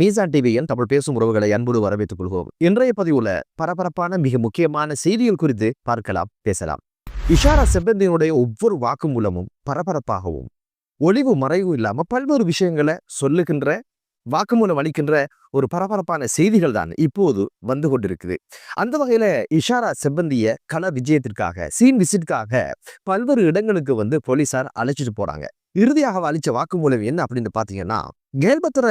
மீசான் டிவியின் தமிழ் பேசும் உறவுகளை அன்போடு வரவேற்றுக் கொள்வோம். இன்றைய பதிவுல பரபரப்பான மிக முக்கியமான செய்திகள் குறித்து பார்க்கலாம் பேசலாம். இஷாரா செப்பந்தியினுடைய ஒவ்வொரு வாக்குமூலமும் பரபரப்பாகவும் ஒளிவு மறைவும் இல்லாம பல்வேறு விஷயங்களை சொல்லுகின்ற வாக்குமூலம் அளிக்கின்ற ஒரு பரபரப்பான செய்திகள் தான் இப்போது வந்து கொண்டிருக்குது. அந்த வகையில இஷாரா செப்பந்திய கள விஜயத்திற்காக சீன் விசிட்காக பல்வேறு இடங்களுக்கு வந்து போலீசார் அழைச்சிட்டு போறாங்க. இறுதியாக அளிச்ச வாக்குமூலம் என்ன அப்படின்னு பாத்தீங்கன்னா கேல்பத்திர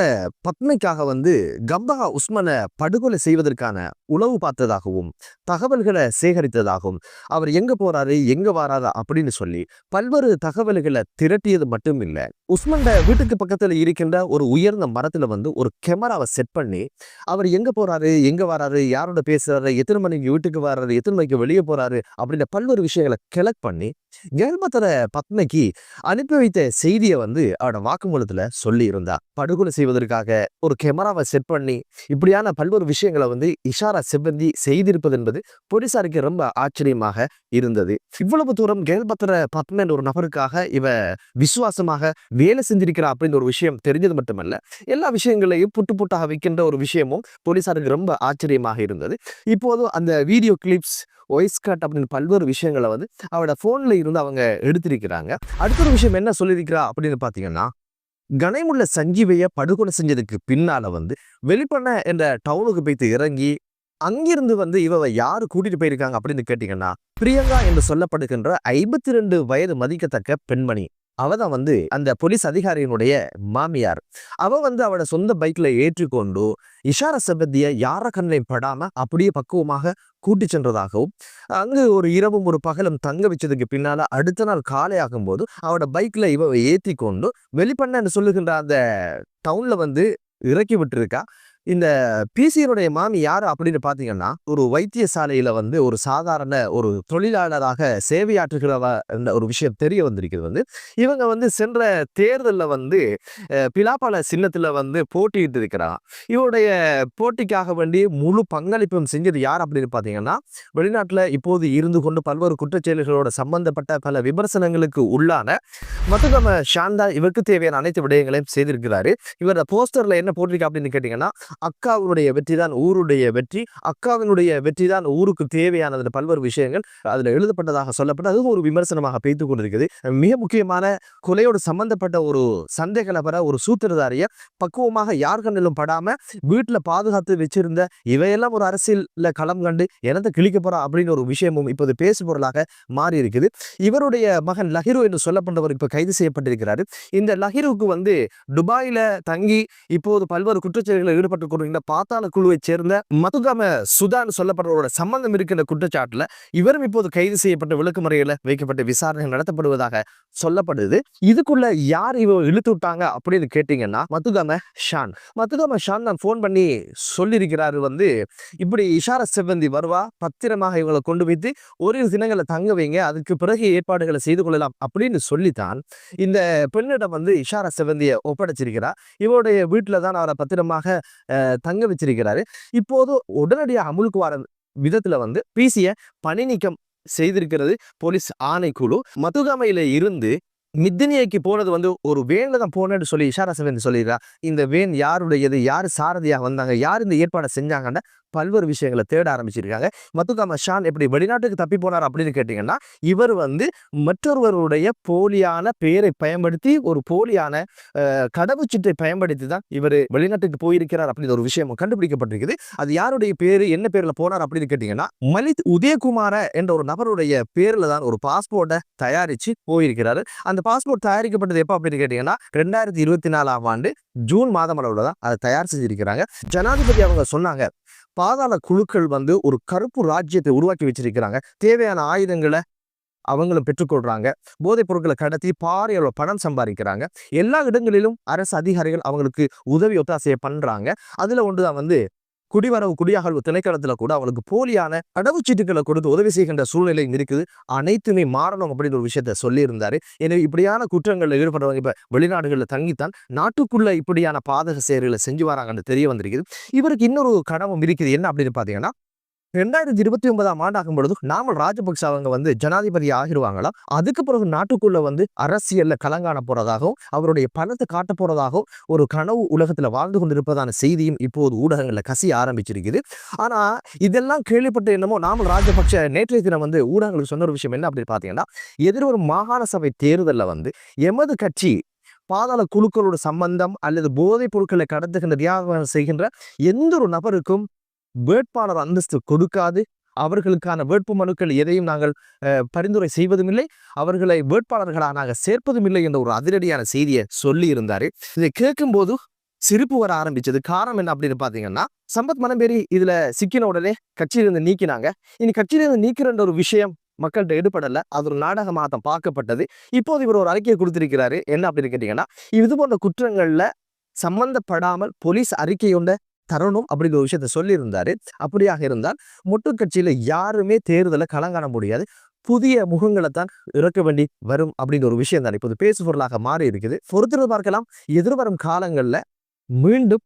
பத்மைக்காக வந்து கம்பா உஸ்மனை படுகொலை செய்வதற்கான உளவு பார்த்ததாகவும் தகவல்களை சேகரித்ததாகவும் அவர் எங்க போறாரு எங்க வராரு அப்படின்னு சொல்லி பல்வேறு தகவல்களை திரட்டியது மட்டும் இல்ல. உஸ்மண்ட வீட்டுக்கு பக்கத்துல இருக்கின்ற ஒரு உயர்ந்த மரத்துல வந்து ஒரு கேமராவை செட் பண்ணி அவர் எங்க போறாரு எங்க வராரு யாரோட பேசுகிறாரு எத்தனை மணிக்கு வீட்டுக்கு வர்றாரு எத்தனை மணிக்கு வெளியே போறாரு அப்படின்ற பல்வேறு விஷயங்களை கலெக்ட் பண்ணி கேல்பத்திர பத்மைக்கு அனுப்பி வைத்த செய்தியை வந்து அவரோட வாக்குமூலத்துல சொல்லி இருந்தா படுகொலை செய்வதற்காக ஒரு கேமராவை செட் பண்ணி இப்படியான பல்வேறு விஷயங்களை வந்து இஷாரா செவ்வந்தி செய்திருப்பது என்பது போலீசாருக்கு ரொம்ப ஆச்சரியமாக இருந்தது. இவ்வளவு தூரம் கேல்பத்திர பத்மன் ஒரு நபருக்காக இவ விசுவாசமாக வேலை செஞ்சிருக்கிறா அப்படின்ற ஒரு விஷயம் தெரிஞ்சது மட்டுமல்ல எல்லா விஷயங்களையும் புட்டு புட்டாக வைக்கின்ற ஒரு விஷயமும் போலீசாருக்கு ரொம்ப ஆச்சரியமாக இருந்தது. இப்போது அந்த வீடியோ கிளிப்ஸ் வாய்ஸ் கட் அப்படின்னு பல்வேறு விஷயங்களை வந்து அவரோட ஃபோனில் இருந்து அவங்க எடுத்திருக்கிறாங்க. அடுத்த ஒரு விஷயம் என்ன சொல்லியிருக்கிறா அப்படின்னு பார்த்தீங்கன்னா கனைமுள்ள சஞ்சீவையை படுகொலை செஞ்சதுக்கு பின்னால் வந்து வெளிப்பண்ண என்ற டவுனுக்கு போய்த்து இறங்கி அங்கிருந்து வந்து இவ யார் கூட்டிட்டு போயிருக்காங்க அப்படின்னு கேட்டீங்கன்னா பிரியங்கா என்று சொல்லப்படுகின்ற ஐம்பத்தி ரெண்டு வயது மதிக்கத்தக்க பெண்மணி. அவ தான் வந்து அந்த போலீஸ் அதிகாரியினுடைய மாமியார். அவ வந்து அவட சொந்த பைக்ல ஏற்றிக்கொண்டு இஷார சபத்திய யார கண்ணையும் படாம அப்படியே பக்குவமாக கூட்டி சென்றதாகவும் அங்கு ஒரு இரவும் ஒரு பகலும் தங்க வச்சதுக்கு பின்னால அடுத்த நாள் காலை ஆகும்போது அவட பைக்ல இவ ஏத்தி கொண்டு வெளிப்பண்ணன்னு சொல்லுகின்ற அந்த டவுன்ல வந்து இறக்கி விட்டுருக்கா? இந்த பிசியனுடைய மாமி யாரு அப்படின்னு பாத்தீங்கன்னா ஒரு வைத்தியசாலையில வந்து ஒரு சாதாரண ஒரு தொழிலாளராக சேவையாற்றுகிறவ என்ற ஒரு விஷயம் தெரிய வந்திருக்கிறது வந்து இவங்க வந்து சென்ற தேர்தலில் வந்து பிலாப்பாள சின்னத்தில் சின்னத்துல வந்து போட்டியிட்டு இருக்கிறாங்க. இவருடைய போட்டிக்காக வேண்டி முழு பங்களிப்பும் செஞ்சது யார் அப்படின்னு பாத்தீங்கன்னா வெளிநாட்டுல இப்போது இருந்து கொண்டு பல்வேறு குற்றச்செயல்களோட சம்பந்தப்பட்ட பல விமர்சனங்களுக்கு உள்ளான மதுகம சாந்தா இவருக்கு தேவையான அனைத்து விடயங்களையும் செய்திருக்கிறாரு. இவரோட போஸ்டர்ல என்ன போட்டிருக்கா அப்படின்னு கேட்டீங்கன்னா அக்காவினுடைய வெற்றி தான் ஊருடைய வெற்றி. அக்காவினுடைய வெற்றி தான் ஊருக்கு தேவையானது பல்வேறு விஷயங்கள் அதுல எழுதப்பட்டதாக சொல்லப்பட்டு அதுவும் ஒரு விமர்சனமாக பெய்து கொண்டிருக்குது. மிக முக்கியமான கொலையோடு சம்பந்தப்பட்ட ஒரு சந்தேக நபரை ஒரு சூத்திரதாரிய பக்குவமாக யார் கண்ணிலும் படாம வீட்டுல பாதுகாத்து வச்சிருந்த இவையெல்லாம் ஒரு அரசியலில் களம் கண்டு எனத்தை கிழிக்க போறா அப்படின்னு ஒரு விஷயமும் இப்போது பேசு பொருளாக மாறி இருக்குது இவருடைய மகன் லஹிரு என்று சொல்லப்பட்டவர் இப்ப கைது செய்யப்பட்டிருக்கிறாரு. இந்த லஹிருக்கு வந்து துபாயில தங்கி இப்போது பல்வேறு குற்றச்செயல்களில் ஈடுபட்ட கொண்டிருக்கிற பாத்தாள குழுவைச் சேர்ந்த மதுகம சுதான் சொல்லப்படுறவரோட சம்பந்தம் இருக்கின்ற குற்றச்சாட்டுல. இவரும் இப்போது கைது செய்யப்பட்ட விளக்குமுறையில வைக்கப்பட்ட விசாரணை நடத்தப்படுவதாக சொல்லப்படுது. இதுக்குள்ள யார் இவ இழுத்து விட்டாங்க அப்படின்னு கேட்டீங்கன்னா மதுகம ஷான். மதுகம ஷான் நான் ஃபோன் பண்ணி சொல்லியிருக்கிறாரு வந்து இப்படி இஷார செவ்வந்தி வருவா பத்திரமாக இவங்களை கொண்டு வைத்து ஒரு தினங்களை தங்க வைங்க அதுக்கு பிறகு ஏற்பாடுகளை செய்து கொள்ளலாம் அப்படின்னு சொல்லித்தான் இந்த பெண்ணிடம் வந்து இஷார செவ்வந்தியை ஒப்படைச்சிருக்கிறார் இவருடைய வீட்டில் தான் அவரை பத்திரமாக தங்க வச்சிருக்கிறாரு. இப்போது உடனடியாக அமுலுக்கு வர விதத்துல வந்து பிசியை பணி நீக்கம் செய்திருக்கிறது போலீஸ் ஆணைக்குழு. மதுகாமையில இருந்து மித்தினியைக்கு போனது வந்து ஒரு வேனில் தான் போனேன்னு சொல்லி இஷாரா செவந்தி சொல்லிடுறா இந்த வேன் யாருடையது? யார் சாரதியாக வந்தாங்க? யார் இந்த ஏற்பாடை செஞ்சாங்கன்னா பல்வேறு விஷயங்களை தேட ஆரம்பிச்சிருக்காங்க. மத்துகாம ஷான் எப்படி வெளிநாட்டுக்கு தப்பி போனார் அப்படின்னு கேட்டீங்கன்னா இவர் வந்து மற்றொருவருடைய போலியான பெயரை பயன்படுத்தி ஒரு போலியான கடவுச்சீட்டை பயன்படுத்தி தான் இவர் வெளிநாட்டுக்கு போயிருக்கிறார் அப்படின்னு ஒரு விஷயம் கண்டுபிடிக்கப்பட்டிருக்குது. அது யாருடைய பேரு என்ன பேர்ல போனார் அப்படின்னு கேட்டீங்கன்னா மலித் உதயகுமார என்ற ஒரு நபருடைய பேர்ல தான் ஒரு பாஸ்போர்ட்டை தயாரிச்சு போயிருக்கிறாரு. அந்த பாஸ்போர்ட் தயாரிக்கப்பட்டது எப்போ அப்படின்னு கேட்டீங்கன்னா ரெண்டாயிரத்தி இருபத்தி நாலாம் ஆண்டு ஜூன் மாதம் அளவில் தான் அதை தயார் செஞ்சிருக்கிறாங்க. ஜனாதிபதி அவங்க சொன்னாங்க பாதாள குழுக்கள் வந்து ஒரு கருப்பு ராஜ்யத்தை உருவாக்கி வச்சிருக்கிறாங்க. தேவையான ஆயுதங்களை அவங்களும் பெற்றுக்கொள்றாங்க. போதைப் பொருட்களை கடத்தி பாரிய பணம் சம்பாதிக்கிறாங்க. எல்லா இடங்களிலும் அரசு அதிகாரிகள் அவங்களுக்கு உதவி ஒத்தாசையை பண்றாங்க. அதுல ஒன்றுதான் வந்து குடிவரவு குடியகழ்வு திணைக்களத்துல கூட அவங்களுக்கு போலியான கடவுச்சீட்டுகளை கொடுத்து உதவி செய்கின்ற சூழ்நிலை இருக்குது. அனைத்துமே மாறணும் அப்படின்னு ஒரு விஷயத்த சொல்லியிருந்தாரு. எனவே இப்படியான குற்றங்களில் ஈடுபடுறவங்க இப்ப வெளிநாடுகளில் தங்கித்தான் நாட்டுக்குள்ள இப்படியான பாதக செயல்களை செஞ்சு வராங்கன்னு தெரிய வந்திருக்குது. இவருக்கு இன்னொரு கடமும் இருக்குது. என்ன அப்படின்னு பாத்தீங்கன்னா ரெண்டாயிரத்தி இருபத்தி ஒன்பதாம் ஆண்டு ஆகும் பொழுது நாமல் ராஜபக்ச அவங்க வந்து ஜனாதிபதி ஆகிடுவாங்களா அதுக்கு பிறகு நாட்டுக்குள்ள வந்து அரசியல்ல கலங்காண போறதாகவும் அவருடைய பணத்தை காட்ட போறதாகவும் ஒரு கனவு உலகத்துல வாழ்ந்து கொண்டிருப்பதான செய்தியும் இப்போது ஊடகங்கள்ல கசிய ஆரம்பிச்சிருக்குது. ஆனா இதெல்லாம் கேள்விப்பட்ட என்னமோ நாமல் ராஜபக்ச நேற்றைய தினம் வந்து ஊடகங்களுக்கு சொன்ன ஒரு விஷயம் என்ன அப்படின்னு பாத்தீங்கன்னா எதிர்வரும் மாகாண சபை தேர்தலில் வந்து எமது கட்சி பாதாள குழுக்களோட சம்பந்தம் அல்லது போதைப் பொருட்களை கடத்துகின்ற தியாகம் செய்கின்ற எந்த ஒரு நபருக்கும் வேட்பாளர் அந்தஸ்து கொடுக்காது. அவர்களுக்கான வேட்பு மனுக்கள் எதையும் நாங்கள் பரிந்துரை செய்வதும் இல்லை அவர்களை வேட்பாளர்களாக நாங்கள் சேர்ப்பதும் இல்லை என்ற ஒரு அதிரடியான செய்தியை சொல்லி இருந்தாரு இதை கேட்கும்போது சிரிப்பு வர ஆரம்பிச்சது. காரணம் என்ன அப்படின்னு பார்த்தீங்கன்னா சம்பத் மனம்பேரி இதுல சிக்கின உடனே கட்சியிலிருந்து நீக்கினாங்க. இனி கட்சியிலிருந்து நீக்கிறன்ற ஒரு விஷயம் மக்கள்கிட்ட எடுபடல. அது ஒரு நாடகமாக தான் பார்க்கப்பட்டது. இப்போது இவர் ஒரு அறிக்கையை கொடுத்திருக்கிறாரு. என்ன அப்படின்னு கேட்டீங்கன்னா இது போன்ற குற்றங்கள்ல சம்பந்தப்படாமல் போலீஸ் அறிக்கையொண்ட தரணும் அப்படிங்கிற ஒரு விஷயத்த சொல்லியிருந்தாரு. அப்படியாக இருந்தால் மொட்டு கட்சியில யாருமே தேர்தலை களங்காண முடியாது. புதிய முகங்களை தான் இறக்க வேண்டி வரும் அப்படின்ற ஒரு விஷயம் தான். இப்போது பேசு பொருளாக மாறி இருக்குது பொறுத்திருந்து பார்க்கலாம். எதிர்வரும் காலங்களில் மீண்டும்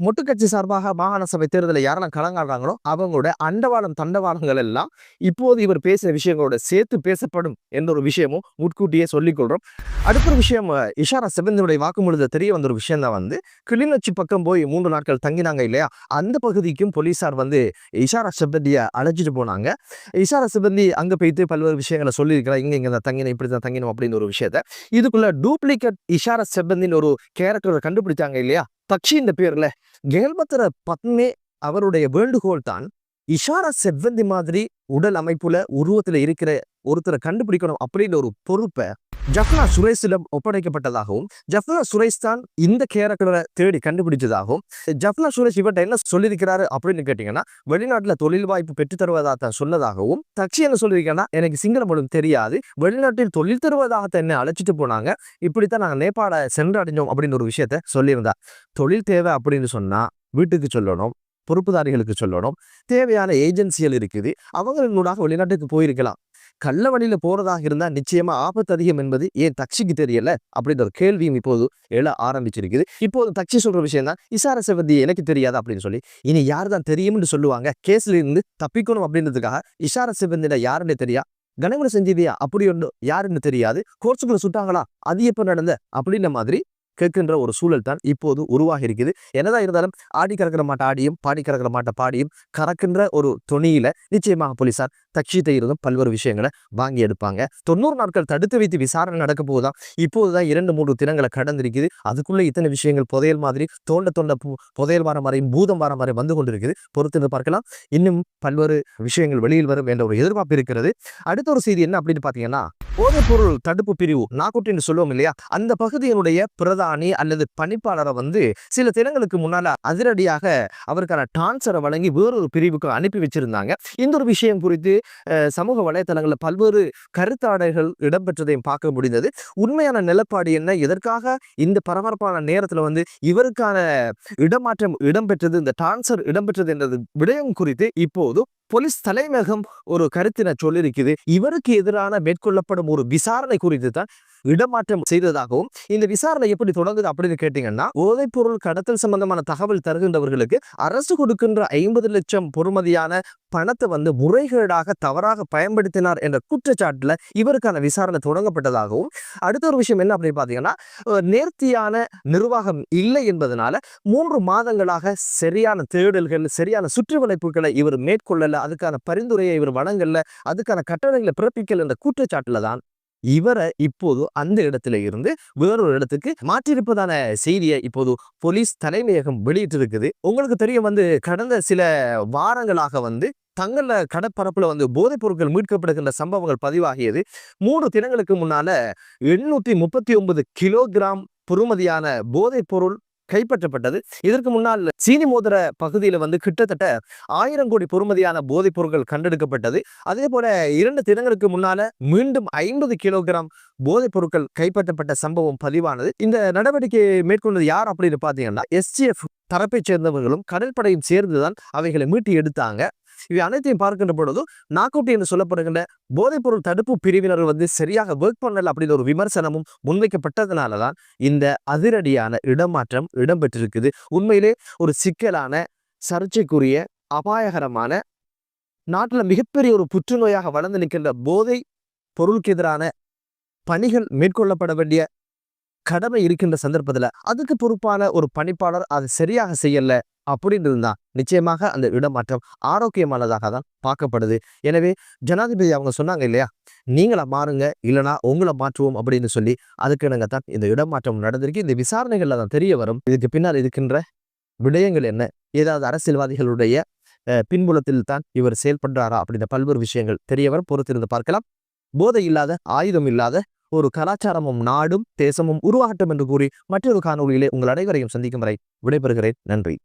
மொட்டுக்கட்சி சார்பாக மாகாண சபை தேர்தலில் யாரெல்லாம் கலங்காடுறாங்களோ அவங்களோட அண்டவாளம் தண்டவாளங்கள் எல்லாம் இப்போது இவர் பேசுகிற விஷயங்களோட சேர்த்து பேசப்படும் என்ற ஒரு விஷயமும் முட்கூட்டியே சொல்லிக்கொள்கிறோம் அடுத்த ஒரு விஷயம் இஷாரா செவந்தினுடைய வாக்குமூலத்தை தெரிய வந்த ஒரு விஷயம் தான் வந்து கிளிநொச்சி பக்கம் போய் மூன்று நாட்கள் தங்கினாங்க இல்லையா? அந்த பகுதிக்கும் போலீஸார் வந்து இஷாரா செபந்தியை அழைச்சிட்டு போனாங்க. இஷாரா செபந்தி அங்கே போயிட்டு பல்வேறு விஷயங்களை சொல்லியிருக்கிறார் இங்கே இங்கே தான் தங்கினேன் இப்படி தான் தங்கினோம் அப்படின்னு ஒரு விஷயத்த. இதுக்குள்ள டூப்ளிகேட் இஷாரா செபந்தின்னு ஒரு கேரக்டரை கண்டுபிடிச்சாங்க இல்லையா? இந்த பேர்ல கேல்பத்திர பத்மே அவருடைய வேண்டுகோள் தான் இஷாரா செவ்வந்தி மாதிரி உடல் அமைப்புல உருவத்துல இருக்கிற ஒருத்தரை கண்டுபிடிக்கணும் அப்படின்ற ஒரு பொறுப்பை ஜஃப்னா சுரேஷிடம் ஒப்படைக்கப்பட்டதாகவும் ஜஃப்னா சுரேஷ் தான் இந்த கேரக்டரை தேடி கண்டுபிடிச்சதாகவும் ஜஃப்னா சுரேஷ் இவர்கிட்ட என்ன சொல்லியிருக்கிறாரு அப்படின்னு கேட்டீங்கன்னா வெளிநாட்டில் தொழில் வாய்ப்பு பெற்று தருவதாக தான் சொன்னதாகவும் தக்ஷி என்ன சொல்லியிருக்கேன்னா எனக்கு சிங்கள மொழி தெரியாது வெளிநாட்டில் தொழில் தருவதாக என்ன அழைச்சிட்டு போனாங்க இப்படித்தான் நாங்கள் நேபாள சென்றடைஞ்சோம் அப்படின்னு ஒரு விஷயத்த சொல்லியிருந்தா தொழில் தேவை அப்படின்னு சொன்னா வீட்டுக்கு சொல்லணும் பொறுப்புதாரிகளுக்கு சொல்லணும். தேவையான ஏஜென்சிகள் இருக்குது. அவங்களூடாக வெளிநாட்டுக்கு போயிருக்கலாம். கள்ள வழியில போறதாக இருந்தா நிச்சயமா ஆபத்து அதிகம் என்பது ஏன் தக்ஷிக்கு தெரியல? அப்படின்ற ஒரு கேள்வியும் இப்போது எழ ஆரம்பிச்சிருக்குது. இப்போது தக்ஷி சொல்ற விஷயம் தான் இசார செவந்தி எனக்கு தெரியாது அப்படின்னு சொல்லி இனி யார் தான் தெரியும்னு சொல்லுவாங்க? கேஸ்ல இருந்து தப்பிக்கணும் அப்படின்றதுக்காக இஷார சிவந்தில யாருன்னு தெரியா? கனகுல செஞ்சதியா? அப்படி ஒன்று யாருன்னு தெரியாது? கோர்ஸுக்குள்ள சுட்டாங்களா? அது எப்ப நடந்த? அப்படின்ற மாதிரி கேட்கின்ற ஒரு சூழல் தான் இப்போது உருவாகி இருக்குது என்னதான் இருந்தாலும் ஆடி கறக்கிற மாட்ட ஆடியும் பாடி கறக்கிற மாட்ட பாடியும் கறக்கின்ற ஒரு துணியில நிச்சயமாக போலீசார் தட்சித்தை இருந்தும் பல்வேறு விஷயங்களை வாங்கி எடுப்பாங்க. தொண்ணூறு நாட்கள் தடுத்து வைத்து விசாரணை நடக்க போதுதான் இப்போதுதான் இரண்டு மூன்று தினங்களை கடந்திருக்குது. அதுக்குள்ள இத்தனை விஷயங்கள் புதையல் மாதிரி தோண்ட தோண்ட புதையல் வாரம் வரையும் பூதம் வாரம் வரை வந்து கொண்டிருக்குது. பொறுத்து பார்க்கலாம். இன்னும் பல்வேறு விஷயங்கள் வெளியில் வரும் என்ற ஒரு எதிர்பார்ப்பு இருக்கிறது. அடுத்த ஒரு செய்தி என்ன அப்படின்னு பாத்தீங்கன்னா போதைப் பொருள் தடுப்பு பிரிவு நாக்குட்டின்னு சொல்லுவோம் இல்லையா? அந்த பகுதியினுடைய பிரதானி அல்லது பணிப்பாளரை வந்து சில தினங்களுக்கு முன்னால அதிரடியாக அவருக்கான டான்சரை வழங்கி வேறொரு பிரிவுக்கு அனுப்பி வச்சிருந்தாங்க. இந்த ஒரு விஷயம் குறித்து சமூக வலைத்தளங்களில் பல்வேறு கருத்தாடைகள் இடம்பெற்றதையும் பார்க்க முடிந்தது. உண்மையான நிலப்பாடு என்ன? எதற்காக இந்த பரபரப்பான நேரத்தில் வந்து இவருக்கான இடமாற்றம் இடம்பெற்றது இந்த டான்சர் இடம்பெற்றது என்றது விடயம் குறித்து இப்போது போலீஸ் தலைமையகம் ஒரு கருத்தினை சொல்லியிருக்குது. இவருக்கு எதிரான மேற்கொள்ளப்படும் ஒரு விசாரணை குறித்து தான் இடமாற்றம் செய்ததாகவும் இந்த விசாரணை எப்படி தொடங்குது அப்படின்னு கேட்டீங்கன்னா போதைப் பொருள் கடத்தல் சம்பந்தமான தகவல் தருகின்றவர்களுக்கு அரசு கொடுக்கின்ற ஐம்பது லட்சம் பொறுமதியான பணத்தை வந்து முறைகேடாக தவறாக பயன்படுத்தினார் என்ற குற்றச்சாட்டில் இவருக்கான விசாரணை தொடங்கப்பட்டதாகவும் அடுத்த ஒரு விஷயம் என்ன அப்படின்னு பார்த்தீங்கன்னா நேர்த்தியான நிர்வாகம் இல்லை என்பதனால மூன்று மாதங்களாக சரியான தேடல்கள் சரியான சுற்றுவளைப்புகளை இவர் மேற்கொள்ளல அதுக்கான பரிந்துரையை இவர் வழங்கல அதுக்கான கட்டளைகளை பிறப்பிக்கல என்ற குற்றச்சாட்டில் தான் இவரை இப்போது அந்த இடத்துல இருந்து வேறொரு இடத்துக்கு மாற்றியிருப்பதான செய்தியை இப்போது போலீஸ் தலைமையகம் வெளியிட்டிருக்குது. உங்களுக்கு தெரியும் வந்து கடந்த சில வாரங்களாக வந்து தங்கள கடற்பரப்புல வந்து போதைப் பொருட்கள் மீட்கப்படுகின்ற சம்பவங்கள் பதிவாகியது. மூணு தினங்களுக்கு முன்னால எண்ணூத்தி முப்பத்தி ஒன்பது கிலோகிராம் பொறுமதியான போதைப் பொருள் கைப்பற்றப்பட்டது. இதற்கு முன்னால் சீனி மோதிர பகுதியில் வந்து கிட்டத்தட்ட ஆயிரம் கோடி பொறுமதியான போதைப் பொருட்கள் கண்டெடுக்கப்பட்டது. அதே போல இரண்டு தினங்களுக்கு முன்னால மீண்டும் ஐம்பது கிலோகிராம் போதைப் பொருட்கள் கைப்பற்றப்பட்ட சம்பவம் பதிவானது. இந்த நடவடிக்கை மேற்கொண்டது யார் அப்படின்னு பார்த்தீங்கன்னா எஸ்டிஎஃப் தரப்பைச் சேர்ந்தவர்களும் கடற்படையும் சேர்ந்துதான் அவைகளை மீட்டி எடுத்தாங்க. இவை அனைத்தையும் பார்க்கின்ற பொழுது நாக்கவுட்டி என்று சொல்லப்படுகின்ற போதைப்பொருள் தடுப்பு பிரிவினர் வந்து சரியாக ஒர்க் பண்ணல அப்படின்ற ஒரு விமர்சனமும் முன்வைக்கப்பட்டதுனால தான் இந்த அதிரடியான இடமாற்றம் இடம்பெற்றிருக்குது. உண்மையிலே ஒரு சிக்கலான சர்ச்சைக்குரிய அபாயகரமான நாட்டில் மிகப்பெரிய ஒரு புற்றுநோயாக வளர்ந்து நிற்கின்ற போதை பொருளுக்கு எதிரான பணிகள் மேற்கொள்ளப்பட வேண்டிய கடமை இருக்கின்ற சந்தர்ப்பத்துல அதுக்கு பொறுப்பான ஒரு பணிப்பாளர் அதை சரியாக செய்யல அப்படின்னு இருந்தா நிச்சயமாக அந்த இடமாற்றம் ஆரோக்கியமானதாக தான் பார்க்கப்படுது. எனவே ஜனாதிபதி அவங்க சொன்னாங்க இல்லையா? நீங்களா மாறுங்க இல்லைனா உங்களை மாற்றுவோம் அப்படின்னு சொல்லி அதுக்கு தான் இந்த இடமாற்றம் நடந்திருக்கு. இந்த விசாரணைகள்ல தான் தெரிய வரும். இதுக்கு பின்னால் இருக்கின்ற விடயங்கள் என்ன? ஏதாவது அரசியல்வாதிகளுடைய பின்புலத்தில் தான் இவர் செயல்படுறாரா? அப்படின்ற பல்வேறு விஷயங்கள் தெரியவர் பொறுத்திருந்து பார்க்கலாம். போதை இல்லாத ஆயுதம் இல்லாத ஒரு கலாச்சாரமும் நாடும் தேசமும் உருவாகட்டும் என்று கூறி மற்றொரு காணொலியிலே உங்கள் அனைவரையும் சந்திக்கும் வரை விடைபெறுகிறேன். நன்றி.